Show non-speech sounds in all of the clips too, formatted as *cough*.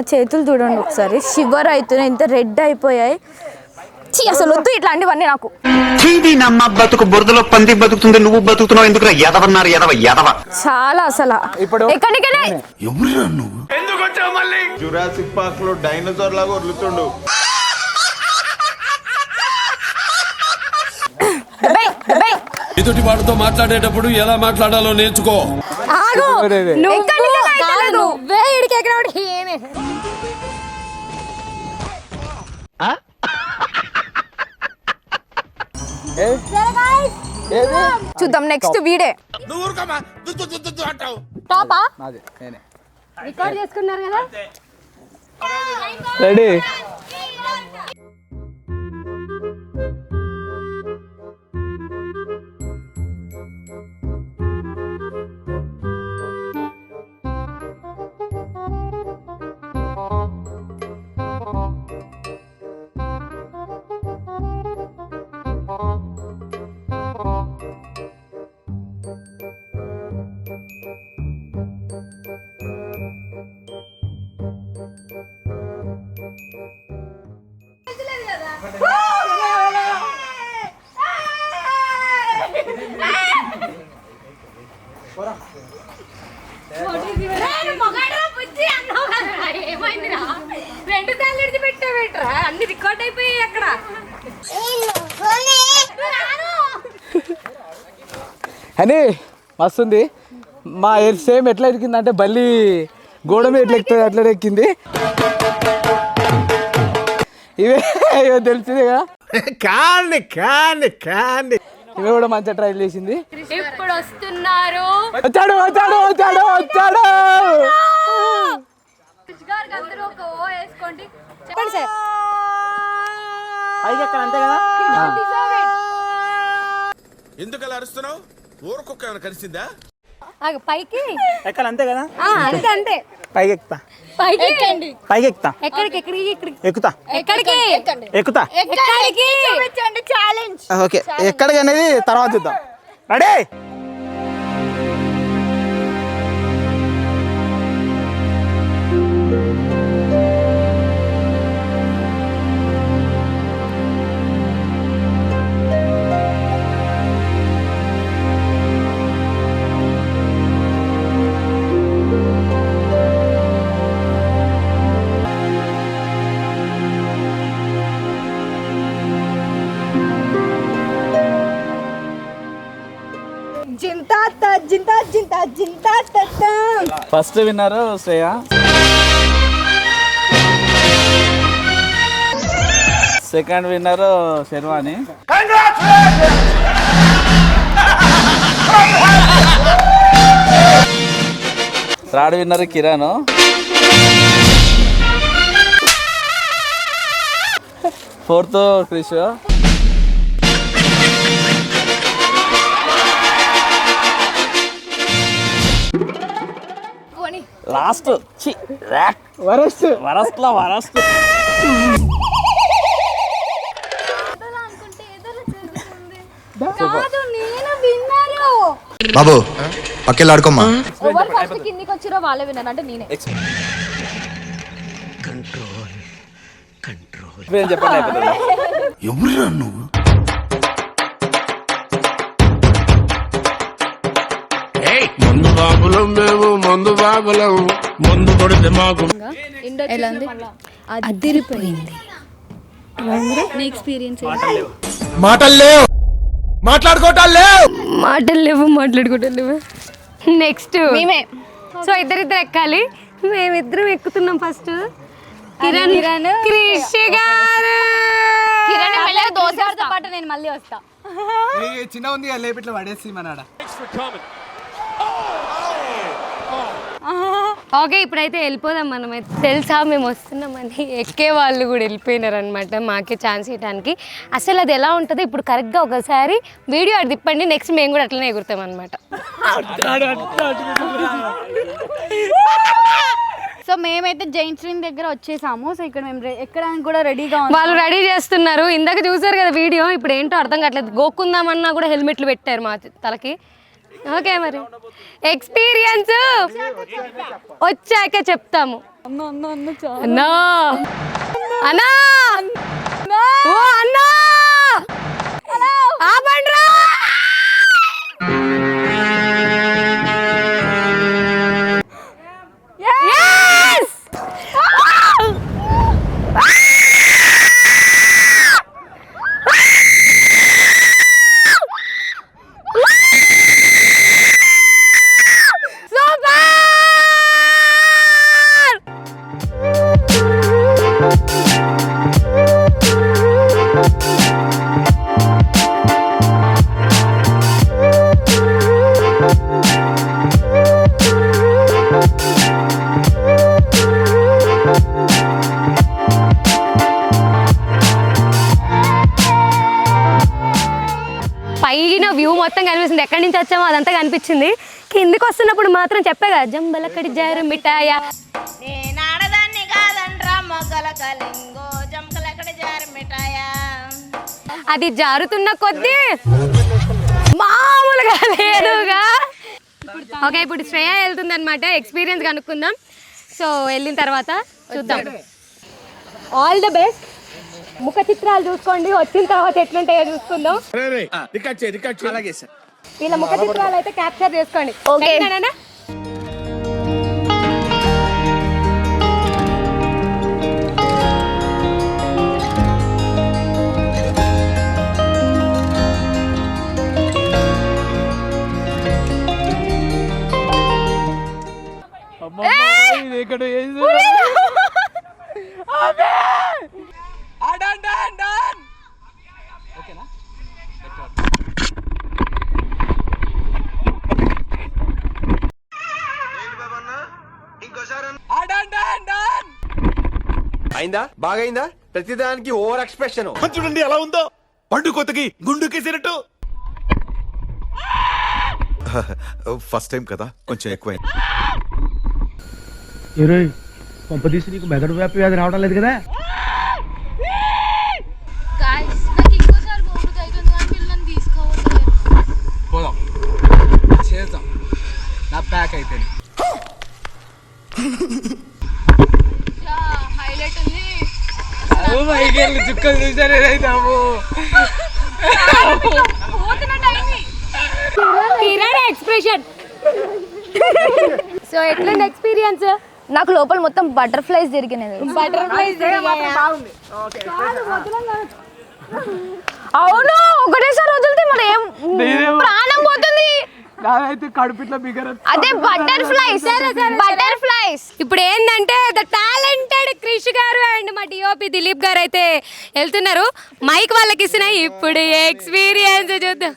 చేతులు చూడండి ఒకసారి. షివర్ అవుతున్నాయి ఇంత రెడ్ అయిపోయాయి. అసలు వద్దు ఇట్లాంటివన్నీ నాకు. నమ్మ బతుకు బురదలో పంది బతుకుతుంది నువ్వు బతుకుతున్నావు ఎందుకు ఎదవన్నారు ఎదవ ఎదవ చాలా అసలు. ఎక్కడికనే? జురాసిక్ పార్క్లో డైనోసార్ లాగా వదులుతుండు. ఎదుటి వాడితో మాట్లాడేటప్పుడు ఎలా మాట్లాడాలో నేర్చుకో. ఆగు. నువ్వే ఇడికి ఎక్కడ ఏమే? చూద్దాం నెక్స్ట్ వీడే. టాపా నాది నేనే. రికార్డ్ చేసుకున్నారు కదా? Ready Cool. అని మస్తుంది. మా సేమ్ ఎట్లా ఎక్కింది అంటే బల్లి గోడ మీద ఎట్లా ఎక్కుతుంది అట్లా ఎక్కింది. ఇవే ఇవే తెలిసిందే కదా. కాండి కాండి కాండి ఇవే కూడా మంచిగా ట్రై చేసింది. ఇప్పుడు వస్తున్నారు. వచ్చాడు వచ్చాడు వచ్చాడు వచ్చాడు. చెప్పండి సార్. అంతే కదా? ఎందుకు అలా అరుస్తున్నావు? ఊరకొక్క ఏమైనా కలిసిందా పైకి? ఎక్కాలి అంతే కదా? ఆ, అంతే అంతే. పైకి ఎక్కుతా. పైకి? ఎక్కండి. పైకి ఎక్కుతా. ఎక్కడికి ఎక్కడికి ఎక్కడికి ఎక్కుతా. ఎక్కడికి? ఎక్కుతా. ఎక్కడికి? చూపించండి ఛాలెంజ్ ఓకే. ఎక్కడికి అనేది తర్వాత చూద్దాం. Ready first winner Shreya. Second winner Sharvani. Third winner Kiran. Fourth Krish. Last. Worst. Worst. లో వరస్ట్ కాదు నేను విన్నారు బాబు పక్కెళ్ళి ఆడుకోమ్మా ఎవరు ఫస్ట్ కిందికి వచ్చిరో వాళ్ళే విన్నారు అంటే నేనే. చెప్పండి అయిపోతుంది. *laughs* ఎవరురా నువ్వు? మందు బాబులం మేము మందు బాబులం మందు కొడితే మాకు ఎలా ఉంది? అదిరిపోయింది. నీ ఎక్స్పీరియన్స్ మాటలు లేవు. మాట్లాడుకోవటాలు లేవు. మాటలు లేవు మాట్లాడుకోవటం లేవు. నెక్స్ట్ మేమే. సో ఇద్దరిద్దరు ఎక్కాలి. మేమిద్దరం ఎక్కుతున్నాం ఫస్ట్ కిరణ్ కిరణ్. క్రిష్ గారు. కిరణ్ దోశతో పాటు నేను మళ్ళీ వస్తా. చిన్న ఉంది లేపిట్లా పడేసి మన ఆడ ఓకే ఇప్పుడైతే వెళ్ళిపోదాం మనం అయితే తెలుసా మేము వస్తున్నామని. ఎక్కే వాళ్ళు కూడా వెళ్ళిపోయినారు అనమాట మాకే ఛాన్స్ ఇవ్వడానికి. అసలు అది ఎలా ఉంటుందో ఇప్పుడు కరెక్ట్గా ఒకసారి వీడియో అది తిప్పండి నెక్స్ట్ మేము కూడా అట్లనే ఎగురుతాం అనమాట సో మేమైతే జైంట్ స్వింగ్ దగ్గర వచ్చేసాము. సో ఇక్కడ మేము రె- ఎక్కడానికి కూడా రెడీగా ఉన్నాం. వాళ్ళు రెడీ చేస్తున్నారు. ఇందాక చూసారు కదా వీడియో ఇప్పుడు ఏంటో అర్థం కావట్లేదు. గోక్కుందామన్నా కూడా హెల్మెట్లు పెట్టారు మా తలకి. ఓకే మరి. ఎక్స్పీరియన్స్ వచ్చాక చెప్తాము. అన్నా అన్నా ఓ అన్నా. ఆపండ్రా. అదంతా కనిపించింది కిందికి వస్తున్నప్పుడు మాత్రం చెప్పే కదా జంబలక్కడి జారు మిఠాయ. నేనాడదాన్ని కాదంట్రా మొగ్గల కలింగో జంకలెక్కడ జారి మిఠాయా. అది జారుతున్న కొద్దీ మామూలుగా లేదుగా. ఓకే ఇప్పుడు శ్రేయ వెళ్తుంది అనమాట ఎక్స్పీరియన్స్ కనుక్కుందాం. సో వెళ్ళిన తర్వాత చూద్దాం. ఆల్ ద బెస్ట్ ముఖ చిత్రాలు చూసుకోండి వచ్చిన తర్వాత ఎట్లుంటాయో చూసుకుందాం. అలాగే సార్. వీళ్ళ ముఖ చిత్రాలు అయితే క్యాప్చర్ చేసుకోండి. Okay. బాగైందా? ప్రతిదానికి ఓవర్ ఎక్స్ప్రెషన్. చూడండి ఎలా ఉందో. పండు కొత్తకి గుండు కేసినట్టు ఫస్ట్ టైం కదా కొంచెం ఎక్కువ పంపదీసి నీకు మెదడు వ్యాపి వ్యాధి రావడం లేదు కదా గాయ్స్ నాకు ఇంకోసారి పోబుద్ది అవుతుంది కానీ వీళ్ళు నన్ను తీసుకోవట్లేదు పోదాం చేద్దాం నా ప్యాక్ అయిపోయింది హైలైట్ ఉంది అవు ఏదైతే అయింది కిరణ్ ఎక్స్ప్రెషన్. సో ఎట్లుంది ఎక్స్పీరియన్స్? నాకు లోపల మొత్తం బటర్ఫ్లైస్ జరిగినది. బటర్ఫ్లైస్ అవును ఒకటేసారి వదిలితే మరి ఏం ప్రాణం పోతుంది? నాదైతే కడుపుట్లో బిగర అదే బటర్ఫ్లైస్ బటర్ఫ్లైస్ ఇప్పుడు ఏంటంటే ద టాలెంటెడ్ క్రిష్ గారు అండ్ మా డిఓపి దిలీప్ గారు అయితే వెళ్తున్నారు. మైక్ వాళ్ళకి ఇస్తున్న. ఇప్పుడు ఎక్స్పీరియన్స్ చూద్దాం.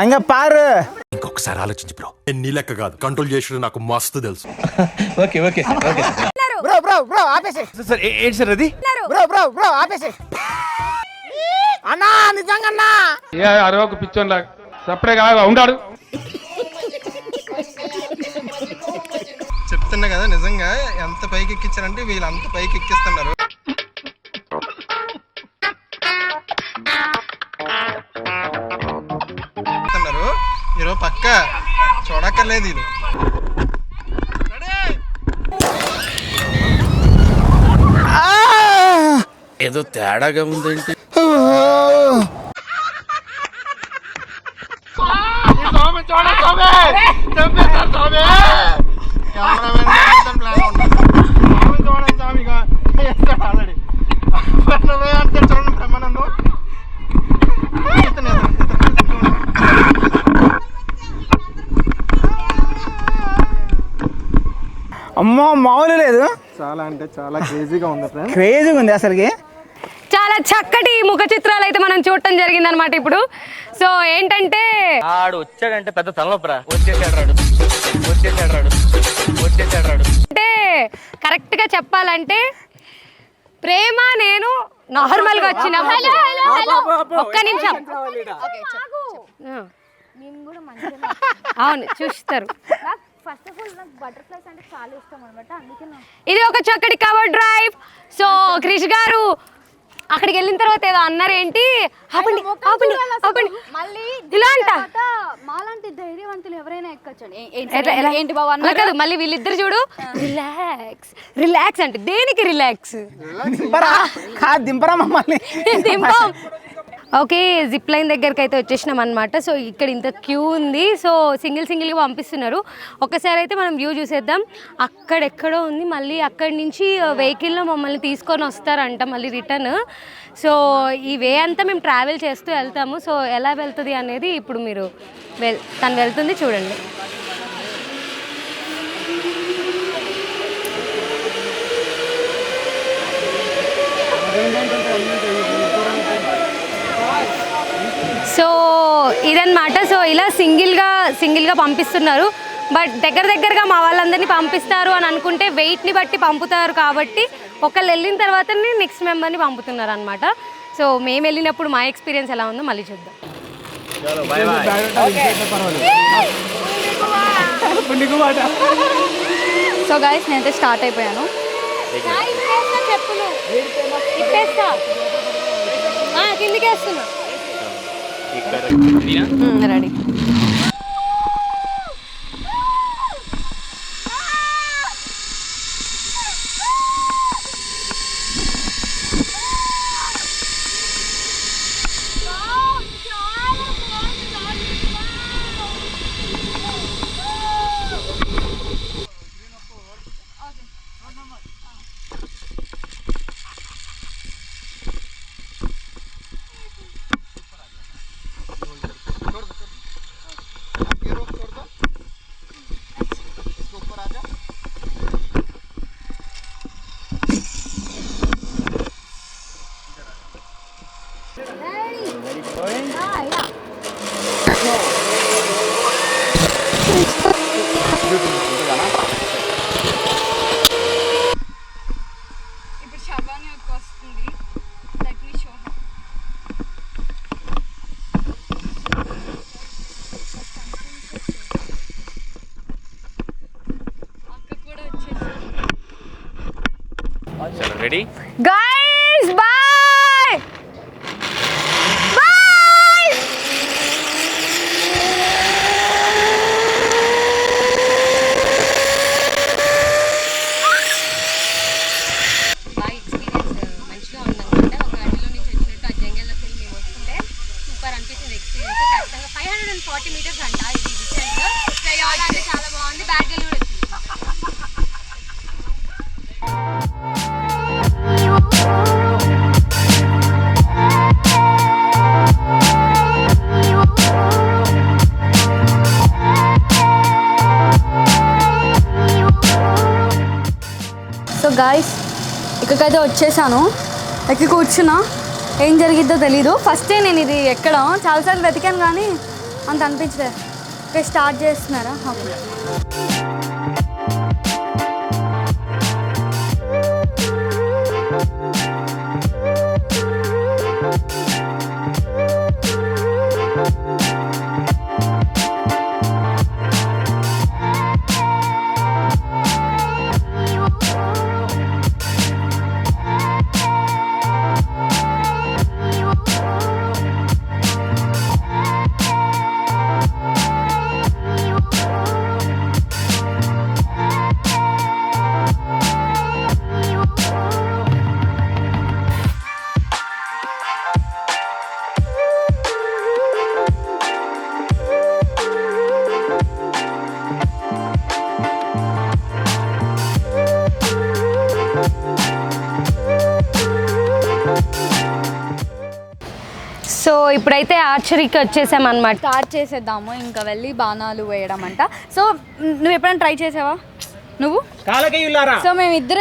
అంగ పారు. ఇంకొకసారి ఆలోచించి బ్రో. నీ లెక్క కాదు. కంట్రోల్ చేసిన నాకు మస్తు తెలుసు. Okay okay okay bro bro bro ఆపేసి సార్ ఏంటి సార్ అది? బ్రో బ్రో బ్రో ఆపేసి అన్నా నిజంగా అన్నా. ఏ అరవకు పిచ్చోన్ లాగా సపడే కాగా ఉండాడు. చెప్తున్నా కదా నిజంగా ఎంత పైకి ఎక్కించారంటే వీళ్ళు అంత పైకి ఎక్కిస్తున్నారు ఎక్కిస్తున్నారు. ఈరోజు పక్క చూడక్కర్లేదు ఇది ఏదో తేడాగా ఉందేంటి. మామూలు లేదు. చాలా అంటే చాలా క్రేజీగా ఉంది ఫ్రెండ్ క్రేజీగా ఉంది అసలుకి. చాలా చక్కటి ముఖ చిత్రాలు అయితే మనం చూడటం జరిగింది అనమాట ఇప్పుడు. సో ఏంటంటే ఆడు వచ్చాడంటే పెద్ద తలనొప్పరా? వచ్చేసాడు రాడు. వచ్చేసాడు రాడు. వచ్చేసాడు రాడు. అంటే కరెక్ట్గా చెప్పాలంటే ప్రేమ నేను నార్మల్గా వచ్చిన ఒక్క నిమిషం. అవును చూస్తారు. ఫస్ట్ ఆఫ్ ఆల్ నాకు బటర్ఫ్లైస్ అంటే చాలా ఇష్టం అనమాట అందుకే నాకు ఇది ఒక చక్కటి కవర్ డ్రైవ్ సో క్రిష్ గారు అక్కడికి వెళ్ళిన తర్వాత ఏదో అన్నారు ఏంటి? ఆపండి ఆపండి ఆపండి. మళ్ళీ ఇలా అంట. తర్వాత మాలాంటి ధైర్యవంతులు ఎవరైనా ఎక్కచ్చండి. ఏంటి ఎట్లా- ఎలా? ఏంటి బాబు అన్నారు? కాదు మళ్ళీ వీళ్ళిద్దరు చూడు. రిలాక్స్ రిలాక్స్ అంటే దేనికి రిలాక్స్ దింపరా? దింపరా మమ్మల్ని? దింపం. ఓకే జిప్ లైన్ దగ్గరికి అయితే వచ్చేసినాం అనమాట సో ఇక్కడ ఇంత క్యూ ఉంది. సో సింగిల్ సింగిల్గా పంపిస్తున్నారు. ఒకసారి అయితే మనం వ్యూ చూసేద్దాం. అక్కడెక్కడో ఉంది. మళ్ళీ అక్కడి నుంచి వెహికల్లో మమ్మల్ని తీసుకొని వస్తారంట మళ్ళీ రిటర్న్ సో ఈ వే అంతా మేము ట్రావెల్ చేస్తూ వెళ్తాము. సో ఎలా వెళ్తుంది అనేది ఇప్పుడు మీరు వెల్ తను వెళ్తుంది చూడండి. సో ఇదన్నమాట. సో ఇలా సింగిల్గా సింగిల్గా పంపిస్తున్నారు. బట్ దగ్గర దగ్గరగా మా వాళ్ళందరినీ పంపిస్తారు అని అనుకుంటే వెయిట్ని బట్టి పంపుతారు కాబట్టి ఒకళ్ళు వెళ్ళిన తర్వాతనే నెక్స్ట్ మెంబర్ని పంపుతున్నారు అనమాట సో మేము వెళ్ళినప్పుడు మా ఎక్స్పీరియన్స్ ఎలా ఉందో మళ్ళీ చూద్దాం. సో గైస్ నేనైతే స్టార్ట్ అయిపోయాను. చెప్పులు. కిందికేస్తున్నా. రెడీ ఇప్పుడు శర్వాణి ఒక వస్తుంది లెట్ మీ షో అక్క కూడా వచ్చేసింది రెడీ వచ్చేసాను. ఎక్కి కూర్చున్నా ఏం జరిగిద్దో తెలీదు. ఫస్టే నేను ఇది ఎక్కడం. చాలాసార్లు వెతికాను కానీ అంత అనిపించలేదు. ఓకే స్టార్ట్ చేస్తున్నారా? ఇప్పుడైతే ఆర్చరీకి వచ్చేసాం అనమాట స్టార్ట్ చేసేద్దాము ఇంకా వెళ్ళి బాణాలు వేయడం అంట. సో నువ్వు ఎప్పుడైనా ట్రై చేసావా? నువ్వు? కాలకేయులారా? సో మేము ఇద్దరు.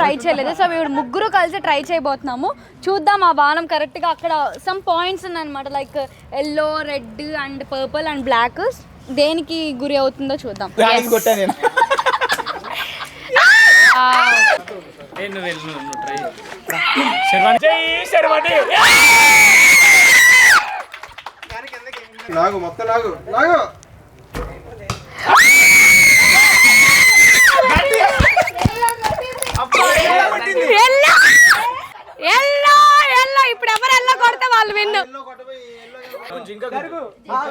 ట్రై చేయలేదు. సో మేము ముగ్గురు కలిసి ట్రై చేయబోతున్నాము. చూద్దాం ఆ బాణం కరెక్ట్గా అక్కడ సమ్ పాయింట్స్ ఉన్నాయన్నమాట. Like yellow red and purple and black దేనికి గురి అవుతుందో చూద్దాం. కొట్టా నేను. *laughs* నువ్వు వెళ్ళు నువ్వు ట్రై శర్వాణి జై శర్వాణి. లాగు మొత్తం లాగు లాగు ఎల్లో ఎల్లో ఎల్లో ఇప్పుడు ఎవరు ఎల్లో కొడితే వాళ్ళు విన్ను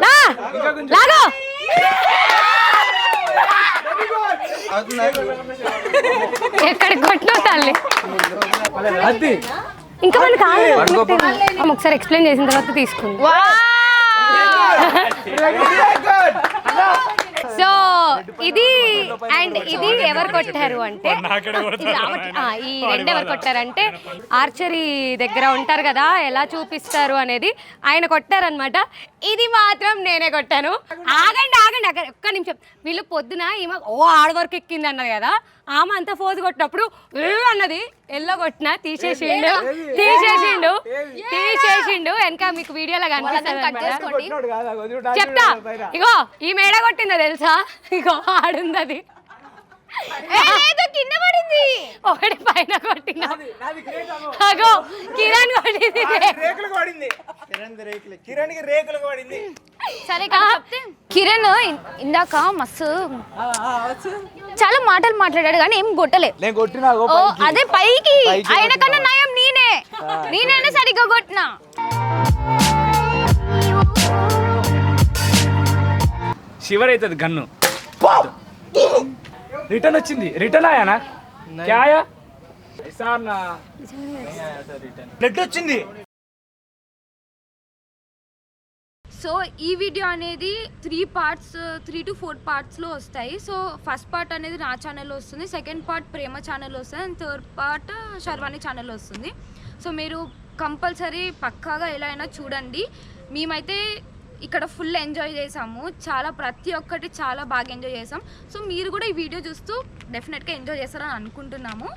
లా, లాగు ఎక్కడ కొట్టినావు తల్లి అది ఇంకా మన ఒకసారి ఎక్స్ప్లెయిన్ చేసిన తర్వాత తీసుకుంది. సో ఇది అండ్ ఇది ఎవరు కొట్టారు అంటే ఈ రెండు ఎవరు కొట్టారంటే ఆర్చరీ దగ్గర ఉంటారు కదా ఎలా చూపిస్తారు అనేది ఆయన కొట్టారనమాట ఇది మాత్రం నేనే కొట్టాను. ఆగండి ఆగండి అక్కడ ఒక్క నిమిషం. వీళ్ళు పొద్దున ఈమె ఓ ఆడ వరకు ఎక్కింది అన్నది కదా ఆమె అంతా ఫోజు కొట్టినప్పుడు "ఏ" అన్నది. ఎల్లో కొట్టిన తీసేసిండు. తీసేసిండు. తీసేసిండు. వెనక మీకు వీడియోలో కనిపిస్తుంది. చెప్తా. ఇగో ఈ మేడ కొట్టిందో తెలుసా? ఇగో ఆడుంది అది కింద పడింది. ఒకటి పైన కొట్టిన. అగో కిరణ్ కొట్టింది. రేకులకు పడింది కిరణ్కి రేకులకు పడింది సరే కిరణ్ ఇందాక మస్తు చాలా మాటలు మాట్లాడాడు కానీ ఏం కొట్టలే. ఓ. అదే పైకి. ఆయన కన్నా? నయం నేనే. నేనైనా సరిగ్గా కొట్టినా. శివర్ అవుతుంది గన్ను రిటర్న్ వచ్చింది. రిటర్న్ ఆయానా బ్లడ్ వచ్చింది. సో ఈ వీడియో అనేది three parts three to four పార్ట్స్లో వస్తాయి. సో ఫస్ట్ పార్ట్ అనేది నా ఛానల్లో వస్తుంది సెకండ్ పార్ట్ ప్రేమ ఛానల్లో వస్తుంది అండ్ థర్డ్ పార్ట్ శర్వాణి ఛానల్లో వస్తుంది. సో మీరు కంపల్సరీ పక్కాగా ఎలా అయినా చూడండి. మేమైతే ఇక్కడ ఫుల్ ఎంజాయ్ చేసాము. చాలా ప్రతి ఒక్కటి చాలా బాగా ఎంజాయ్ చేసాం. సో మీరు కూడా ఈ వీడియో చూస్తూ డెఫినెట్గా ఎంజాయ్ చేస్తారని అనుకుంటున్నాము.